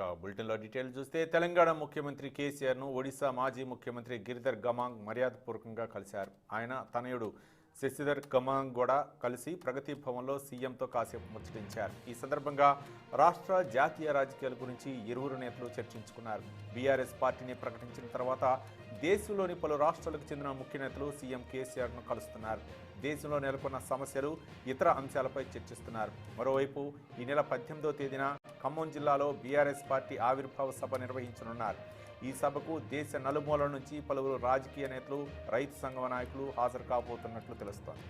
ఇక బులెటిన్లో డీటెయిల్ చూస్తే తెలంగాణ ముఖ్యమంత్రి కేసీఆర్ను ఒడిశా మాజీ ముఖ్యమంత్రి గిరిధర్ గమాంగ్ మర్యాదపూర్వకంగా కలిశారు. ఆయన తనయుడు శశిధర్ గమాంగ్ కూడా కలిసి ప్రగతి భవన్లో సీఎంతో కాసేపు ముచ్చటించారు. ఈ సందర్భంగా రాష్ట్ర జాతీయ రాజకీయాల గురించి ఇరువురు నేతలు చర్చించుకున్నారు. బీఆర్ఎస్ పార్టీని ప్రకటించిన తర్వాత దేశంలోని పలు రాష్ట్రాలకు చెందిన ముఖ్య నేతలు సీఎం కేసీఆర్ను కలుస్తున్నారు. దేశంలో నెలకొన్న సమస్యలు ఇతర అంశాలపై చర్చిస్తున్నారు. మరోవైపు ఈ నెల పద్దెనిమిదో తేదీన ఖమ్మం జిల్లాలో బీఆర్ఎస్ పార్టీ ఆవిర్భావ సభ నిర్వహించనున్నారు. ఈ సభకు దేశ నలుమూలల నుంచి పలువురు రాజకీయ నేతలు రైతు సంఘం నాయకులు హాజరు కాబోతున్నట్లు తెలుస్తోంది.